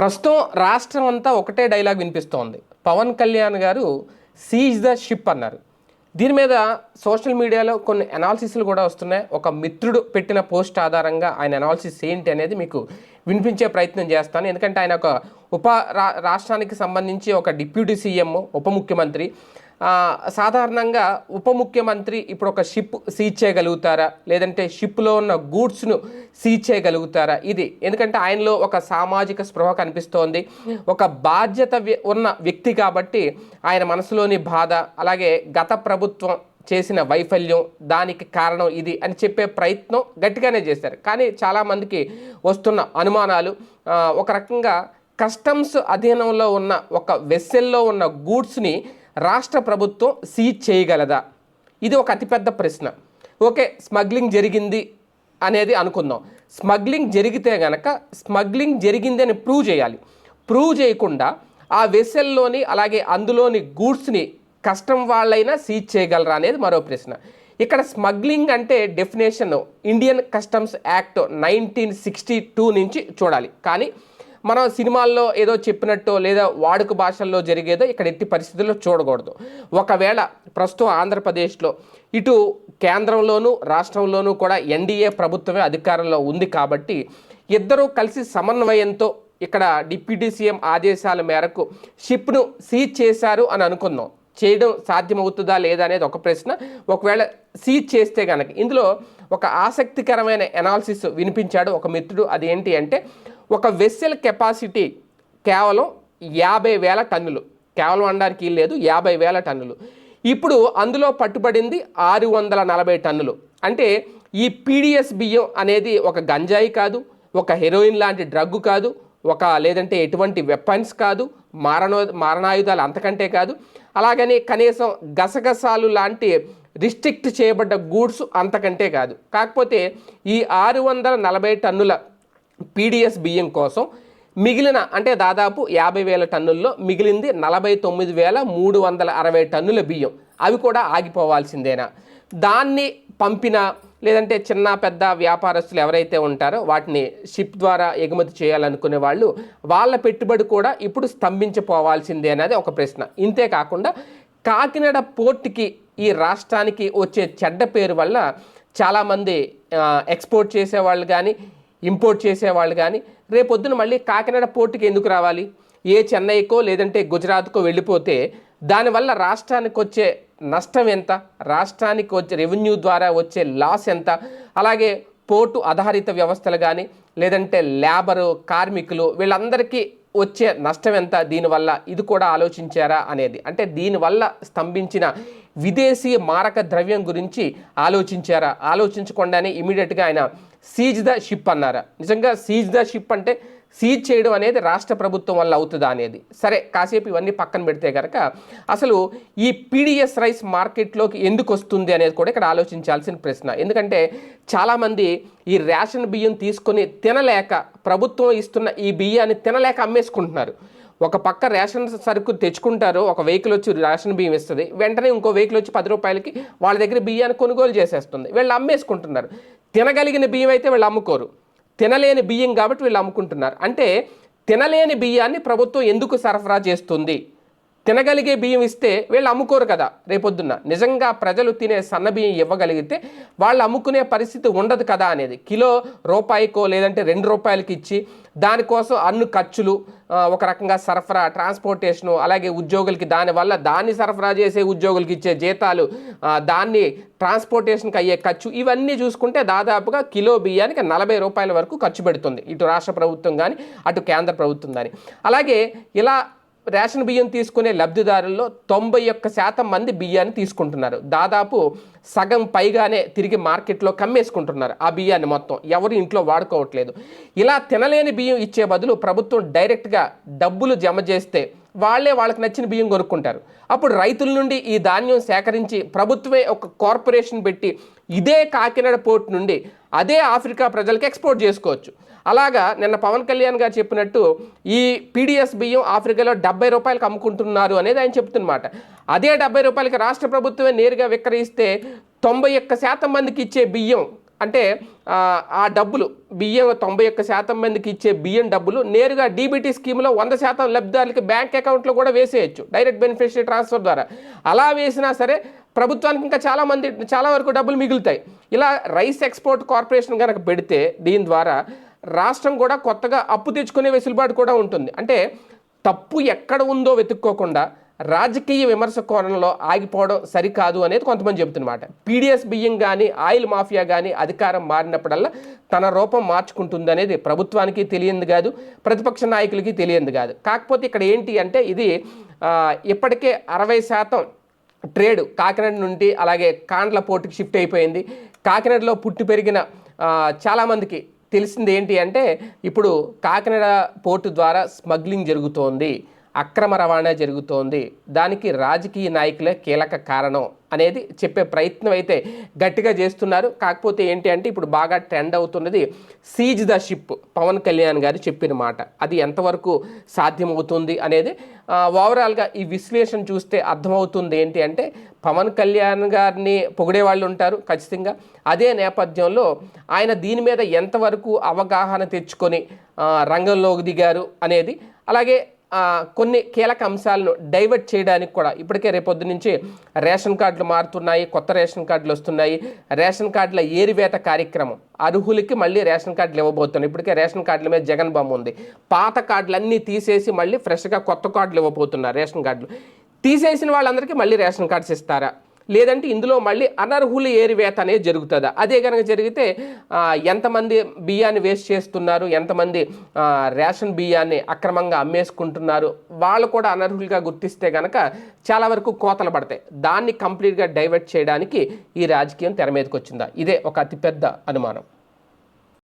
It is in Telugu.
ప్రస్తుతం రాష్ట్రం అంతా ఒకటే డైలాగ్ వినిపిస్తోంది. పవన్ కళ్యాణ్ గారు సీజ్ ద షిప్ అన్నారు. దీని మీద సోషల్ మీడియాలో కొన్ని అనాలిసిస్లు కూడా వస్తున్నాయి. ఒక మిత్రుడు పెట్టిన పోస్ట్ ఆధారంగా ఆయన అనాలిసిస్ ఏంటి అనేది మీకు వినిపించే ప్రయత్నం చేస్తాను. ఎందుకంటే ఆయన ఒక ఉప రా రాష్ట్రానికి సంబంధించి ఒక డిప్యూటీ సీఎం ఉప ముఖ్యమంత్రి. సాధారణంగా ఉప ముఖ్యమంత్రి ఇప్పుడు ఒక షిప్ సీజ్ చేయగలుగుతారా? లేదంటే షిప్లో ఉన్న గూడ్స్ను సీజ్ చేయగలుగుతారా? ఇది ఎందుకంటే ఆయనలో ఒక సామాజిక స్పృహ కనిపిస్తోంది. ఒక బాధ్యత ఉన్న వ్యక్తి కాబట్టి ఆయన మనసులోని బాధ అలాగే గత ప్రభుత్వం చేసిన వైఫల్యం దానికి కారణం ఇది అని చెప్పే ప్రయత్నం గట్టిగానే చేశారు. కానీ చాలామందికి వస్తున్న అనుమానాలు ఒక రకంగా కస్టమ్స్ అధీనంలో ఉన్న ఒక వెస్సెల్లో ఉన్న గూడ్స్ని రాష్ట్ర ప్రభుత్వం సీజ్ చేయగలదా? ఇది ఒక అతిపెద్ద ప్రశ్న. ఓకే స్మగ్లింగ్ జరిగింది అనేది అనుకుందాం. స్మగ్లింగ్ జరిగితే గనక స్మగ్లింగ్ జరిగింది అని ప్రూవ్ చేయాలి. ప్రూవ్ చేయకుండా ఆ వెసెల్లోని అలాగే అందులోని గూడ్స్ని కస్టమ్ వాళ్ళైనా సీజ్ చేయగలరా అనేది మరో ప్రశ్న. ఇక్కడ స్మగ్లింగ్ అంటే definition Indian customs act nineteen sixty two నుంచి చూడాలి. కానీ మనం సినిమాల్లో ఏదో చెప్పినట్టు లేదా వాడుక భాషల్లో జరిగేదో ఇక్కడ ఎట్టి పరిస్థితుల్లో చూడకూడదు. ఒకవేళ ప్రస్తుతం ఆంధ్రప్రదేశ్లో ఇటు కేంద్రంలోనూ రాష్ట్రంలోనూ కూడా ఎన్డీఏ ప్రభుత్వమే అధికారంలో ఉంది కాబట్టి ఇద్దరూ కలిసి సమన్వయంతో ఇక్కడ డిప్యూటీ సీఎం ఆదేశాల మేరకు షిప్ను సీజ్ చేశారు అని అనుకుందాం. చేయడం సాధ్యమవుతుందా లేదా అనేది ఒక ప్రశ్న. ఒకవేళ సీజ్ చేస్తే కనుక ఇందులో ఒక ఆసక్తికరమైన ఎనాలిసిస్ వినిపించాడు ఒక మిత్రుడు. అది ఏంటి అంటే ఒక వెస్సెల్ కెపాసిటీ కేవలం యాభై వేల టన్నులు. కేవలం అనడానికి లేదు యాభై వేల టన్నులు. ఇప్పుడు అందులో పట్టుబడింది ఆరు వందల నలభై టన్నులు. అంటే ఈ పీడిఎస్ బియ్యం అనేది ఒక గంజాయి కాదు ఒక హెరోయిన్ లాంటి డ్రగ్ కాదు ఒక లేదంటే ఎటువంటి వెపన్స్ కాదు మారణో మారణాయుధాలు అంతకంటే కాదు. అలాగని కనీసం గసగసాలు లాంటి రిస్ట్రిక్ట్ చేయబడ్డ గూడ్స్ అంతకంటే కాదు. కాకపోతే ఈ ఆరు వందల నలభై టన్నుల పీడిఎస్ బియ్యం కోసం మిగిలిన అంటే దాదాపు యాభై వేల టన్నుల్లో మిగిలింది నలభై తొమ్మిది వేల మూడు వందల అరవై టన్నుల బియ్యం. అవి కూడా ఆగిపోవాల్సిందేనా? దాన్ని పంపిన లేదంటే చిన్న పెద్ద వ్యాపారస్తులు ఎవరైతే ఉంటారో వాటిని షిప్ ద్వారా ఎగుమతి చేయాలనుకునే వాళ్ళు వాళ్ళ పెట్టుబడి కూడా ఇప్పుడు స్తంభించిపోవాల్సిందే అనేది ఒక ప్రశ్న. ఇంతే కాకుండా కాకినాడ పోర్టుకి ఈ రాష్ట్రానికి వచ్చే చెడ్డ పేరు వల్ల చాలామంది ఎక్స్పోర్ట్ చేసేవాళ్ళు కానీ ఇంపోర్ట్ చేసేవాళ్ళు కానీ రేపొద్దున మళ్ళీ కాకినాడ పోర్టుకి ఎందుకు రావాలి? ఏ చెన్నైకో లేదంటే గుజరాత్కో వెళ్ళిపోతే దానివల్ల రాష్ట్రానికి వచ్చే నష్టం ఎంత? రాష్ట్రానికి వచ్చే రెవెన్యూ ద్వారా వచ్చే లాస్ ఎంత? అలాగే పోర్టు ఆధారిత వ్యవస్థలు కానీ లేదంటే లేబరు కార్మికులు వీళ్ళందరికీ వచ్చే నష్టం ఎంత? దీనివల్ల ఇది కూడా ఆలోచించారా అనేది. అంటే దీనివల్ల స్తంభించిన విదేశీ మారక ద్రవ్యం గురించి ఆలోచించారా? ఆలోచించకుండానే ఇమీడియట్గా ఆయన సీజ్ ద షిప్ అన్నారా? నిజంగా సీజ్ ద షిప్ అంటే సీజ్ చేయడం అనేది రాష్ట్ర ప్రభుత్వం వల్ల అవుతుందా అనేది. సరే కాసేపు ఇవన్నీ పక్కన పెడితే కనుక అసలు ఈ పీడిఎస్ రైస్ మార్కెట్లోకి ఎందుకు వస్తుంది అనేది కూడా ఇక్కడ ఆలోచించాల్సిన ప్రశ్న. ఎందుకంటే చాలామంది ఈ రేషన్ బియ్యం తీసుకొని తినలేక ప్రభుత్వం ఇస్తున్న ఈ బియ్యాన్ని తినలేక అమ్మేసుకుంటున్నారు. ఒక పక్క రేషన్ సరుకు తెచ్చుకుంటారు ఒక వెహికల్ వచ్చి రేషన్ బియ్యం ఇస్తుంది వెంటనే ఇంకో వెహికల్ వచ్చి పది రూపాయలకి వాళ్ళ దగ్గర బియ్యాన్ని కొనుగోలు చేసేస్తుంది వీళ్ళు అమ్మేసుకుంటున్నారు. తినగలిగిన బియ్యం అయితే వీళ్ళు అమ్ముకోరు. తినలేని బియ్యం కాబట్టి వీళ్ళు అమ్ముకుంటున్నారు. అంటే తినలేని బియ్యాన్ని ప్రభుత్వం ఎందుకు సరఫరా చేస్తుంది? తినగలిగే బియ్యం ఇస్తే వీళ్ళు అమ్ముకోరు కదా రేపొద్దున్న. నిజంగా ప్రజలు తినే సన్న బియ్యం ఇవ్వగలిగితే వాళ్ళు అమ్ముకునే పరిస్థితి ఉండదు కదా అనేది. కిలో రూపాయికో లేదంటే రెండు రూపాయలకి ఇచ్చి దానికోసం అన్ని ఖర్చులు ఒక రకంగా సరఫరా ట్రాన్స్పోర్టేషను అలాగే ఉద్యోగులకి దానివల్ల దాన్ని సరఫరా చేసే ఉద్యోగులకి ఇచ్చే జీతాలు దాన్ని ట్రాన్స్పోర్టేషన్కి అయ్యే ఖర్చు ఇవన్నీ చూసుకుంటే దాదాపుగా కిలో బియ్యానికి నలభై రూపాయల వరకు ఖర్చు పెడుతుంది. ఇటు రాష్ట్ర ప్రభుత్వం కానీ అటు కేంద్ర ప్రభుత్వం కానీ అలాగే ఇలా రేషన్ బియ్యం తీసుకునే లబ్ధిదారుల్లో తొంభై ఒక్క శాతం మంది బియ్యాన్ని తీసుకుంటున్నారు. దాదాపు సగం పైగానే తిరిగి మార్కెట్లో కమ్మేసుకుంటున్నారు ఆ బియ్యాన్ని మొత్తం. ఎవరు ఇంట్లో వాడుకోవట్లేదు. ఇలా తినలేని బియ్యం ఇచ్చే బదులు ప్రభుత్వం డైరెక్ట్గా డబ్బులు జమ చేస్తే వాళ్ళే వాళ్ళకి నచ్చిన బియ్యం కొనుక్కుంటారు. అప్పుడు రైతుల నుండి ఈ ధాన్యం సేకరించి ప్రభుత్వమే ఒక కార్పొరేషన్ పెట్టి ఇదే కాకినాడ పోర్ట్ నుండి అదే ఆఫ్రికా ప్రజలకు ఎక్స్పోర్ట్ చేసుకోవచ్చు. అలాగా నిన్న పవన్ కళ్యాణ్ గారు చెప్పినట్టు ఈ పీడిఎస్ బియ్యం ఆఫ్రికాలో డెబ్బై రూపాయలకు అమ్ముకుంటున్నారు అనేది ఆయన చెప్తున్నమాట. అదే డెబ్బై రూపాయలకి రాష్ట్ర ప్రభుత్వమే నేరుగా విక్రయిస్తే తొంభై ఒక్క శాతం మందికి ఇచ్చే బియ్యం అంటే ఆ, డబ్బులు బియ్యం తొంభై ఒక్క శాతం మందికి ఇచ్చే బియ్యం డబ్బులు నేరుగా డీబీటీ స్కీమ్లో వంద శాతం లబ్ధిదారులకి బ్యాంక్ అకౌంట్లో కూడా వేసేయచ్చు డైరెక్ట్ బెనిఫిషరీ ట్రాన్స్ఫర్ ద్వారా. అలా వేసినా సరే ప్రభుత్వానికి ఇంకా చాలామంది చాలా వరకు డబ్బులు మిగులుతాయి. ఇలా రైస్ ఎక్స్పోర్ట్ కార్పొరేషన్ కనుక పెడితే దీని ద్వారా రాష్ట్రం కూడా కొత్తగా అప్పు తెచ్చుకునే వెసులుబాటు కూడా ఉంటుంది. అంటే తప్పు ఎక్కడ ఉందో వెతుక్కోకుండా రాజకీయ విమర్శ కోణంలో ఆగిపోవడం సరికాదు అనేది కొంతమంది చెబుతున్నమాట. పీడిఎస్ బియ్యం కానీ ఆయిల్ మాఫియా కానీ అధికారం మారినప్పుడల్లా తన రూపం మార్చుకుంటుంది అనేది ప్రభుత్వానికి తెలియంది కాదు ప్రతిపక్ష నాయకులకి తెలియంది కాదు. కాకపోతే ఇక్కడ ఏంటి అంటే ఇది ఇప్పటికే అరవై శాతం ట్రేడ్ కాకినాడ నుండి అలాగే కాండ్ల పోర్టుకి షిఫ్ట్ అయిపోయింది. కాకినాడలో పుట్టి పెరిగిన చాలామందికి తెలిసింది ఏంటి అంటే ఇప్పుడు కాకినాడ పోర్టు ద్వారా స్మగ్లింగ్ జరుగుతోంది. అక్రమ రవాణా జరుగుతోంది. దానికి రాజకీయ నాయకులే కీలక కారణం అనేది చెప్పే ప్రయత్నం అయితే గట్టిగా చేస్తున్నారు. కాకపోతే ఏంటి అంటే ఇప్పుడు బాగా ట్రెండ్ అవుతున్నది seize the ship. Pawan Kalyan garu చెప్పిన మాట. అది ఎంతవరకు సాధ్యమవుతుంది అనేది ఓవరాల్గా ఈ విశ్లేషణ చూస్తే అర్థమవుతుంది ఏంటి అంటే పవన్ కళ్యాణ్ గారిని పొగిడే వాళ్ళు ఉంటారు ఖచ్చితంగా. అదే నేపథ్యంలో ఆయన దీని మీద ఎంతవరకు అవగాహన తెచ్చుకొని రంగంలోకి దిగారు అనేది అలాగే కొన్ని కీలక అంశాలను డైవర్ట్ చేయడానికి కూడా ఇప్పటికే రేపొద్దు నుంచి రేషన్ కార్డులు మారుతున్నాయి కొత్త రేషన్ కార్డులు వస్తున్నాయి. రేషన్ కార్డుల ఏరివేత కార్యక్రమం అర్హులకి మళ్ళీ రేషన్ కార్డులు ఇవ్వబోతున్నాయి. ఇప్పటికే రేషన్ కార్డుల మీద జగన్ బొమ్మ ఉంది. పాత కార్డులన్నీ తీసేసి మళ్ళీ ఫ్రెష్గా కొత్త కార్డులు ఇవ్వబోతున్నారు రేషన్ కార్డులు. తీసేసిన వాళ్ళందరికీ మళ్ళీ రేషన్ కార్డ్స్ ఇస్తారా? లేదంటే ఇందులో మళ్ళీ అనర్హుల ఏరివేత అనేది జరుగుతుంది. అదే కనుక జరిగితే ఎంతమంది బియ్యాన్ని వేస్ట్ చేస్తున్నారు ఎంతమంది రేషన్ బియ్యాన్ని అక్రమంగా అమ్మేసుకుంటున్నారు వాళ్ళు కూడా అనర్హులుగా గుర్తిస్తే కనుక చాలా వరకు కోతలు పడతాయి. దాన్ని కంప్లీట్గా డైవర్ట్ చేయడానికి ఈ రాజకీయం తెర మీదకి వచ్చిందా? ఇదే ఒక అతిపెద్ద అనుమానం.